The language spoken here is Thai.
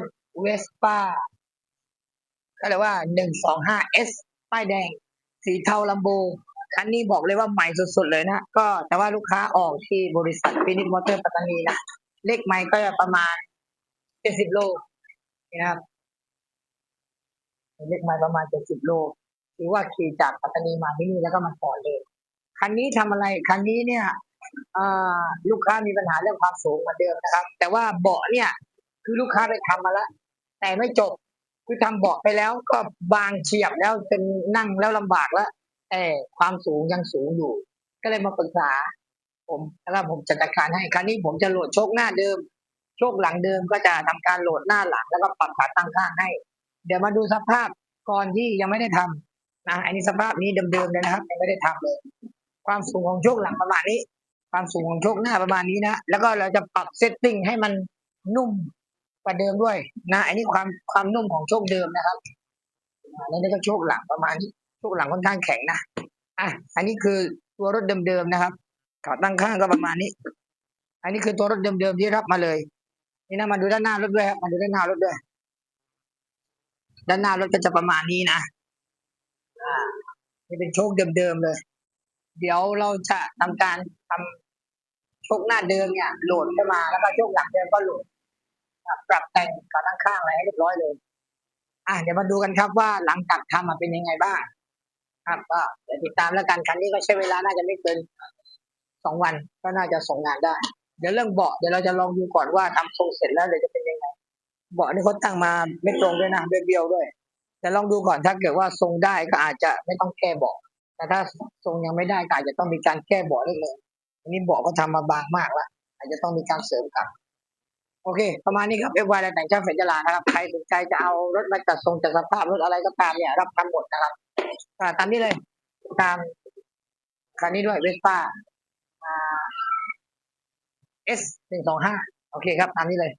ถเวสป้าก็เรียกว่าหนึ่งสองห้าเอสป้ายแดง สีเทาลัมโบ คันนี้บอกเลยว่าใหม่สุดๆเลยนะ ก็แต่ว่าลูกค้าออกที่บริษัทฟินิชมอเตอร์ปัตตานีนะ เลขไม้ก็ประมาณเจ็ดสิบโลนะครับเลขไม้ประมาณเจ็ดสิบโลถือว่าขี่จากปัตตานีมาที่นี่แล้วก็มาก่อนเลย คันนี้ทำอะไร คันนี้เนี่ยลูกค้ามีปัญหาเรื่องความสูงเหมือนเดิมนะครับ แต่ว่าเบาะเนี่ย คือลูกค้าไปทำมาแล้วแต่ไม่จบคือทำเบาะไปแล้วก็บางเฉียบแล้วจนนั่งแล้วลำบากแล้วแต่ความสูงยังสูงอยู่ ก็เลยมาปรึกษา ผมแล้วก็ผมจัดการให้ครั้นี้ผมจะโหลดโชคหน้าเดิม โชคหลังเดิมก็จะทำการโหลดหน้าหลังแล้วก็ปรับขาตั้งข้างให้ เดี๋ยวมาดูสภาพก่อนที่ยังไม่ได้ทำนะอันนี้สภาพนี้เดิมๆเลยนะครับยังไม่ได้ทำเลย ความสูงของโชคหลังประมาณนี้ ความสูงของโชคหน้าประมาณนี้นะแล้วก็เราจะปรับเซตติ้งให้มันนุ่ม กว่าเดิมด้วยนะอันนี้ความความนุ่มของโชคเดิมนะครับอ่าแล้วนี่ก็โชคหลังประมาณนี้โชคหลังค่อนข้างแข็งนะอะอันนี้คือตัวรถเดิมๆนะครับขาตั้งข้างก็ประมาณนี้ อันนี้คือตัวรถเดิมๆที่รับมาเลย นี่นะมาดูด้านหน้ารถด้วยครับมาดูด้านหน้ารถด้วย ด้านหน้ารถก็จะประมาณนี้นะอ่านี่เป็นโชคเดิมๆเลย เดี๋ยวเราจะทำการทำโชคหน้าเดิมเนี่ยโหลดเข้ามาแล้วก็โชคหลังเดิมก็โหลด ปรับแต่งขาตั้งข้างอะไรให้เรียบร้อยเลย อะเดี๋ยวมาดูกันครับว่าหลังจากทำมันเป็นยังไงบ้าง ครับก็เดี๋ยวติดตามแล้วกันคันนี้ก็ใช้เวลาน่าจะไม่เกินสองวันก็น่าจะส่งงานได้ เดี๋ยวเรื่องเบาะเดี๋ยวเราจะลองดูก่อนว่าทำทรงเสร็จแล้วเดี๋ยวจะเป็นยังไงเบาะนี่เขาตั้งมาไม่ตรงด้วยนะเบี้ยวๆด้วย แต่ลองดูก่อนถ้าเกิดว่าทรงได้ก็อาจจะไม่ต้องแก้เบาะแต่ถ้าทรงยังไม่ได้ก็อาจจะต้องมีการแก้เบาะนิดนึงอันนี้เบาะก็ทำมาบางมากแล้วอาจจะต้องมีการเสริมกับ โอเค ประมาณนี้ครับเอฟวายแต่งช่างเฟรนจลานะครับใครสนใจจะเอารถมาจัดทรงจัดสภาพรถอะไรก็ตามเนี่ยรับทำหมดนะครับตามนี้เลย ตามคันนี้ด้วยเวสป้าเอสหนึ่งสองห้าโอเคครับ ตามนี้เลย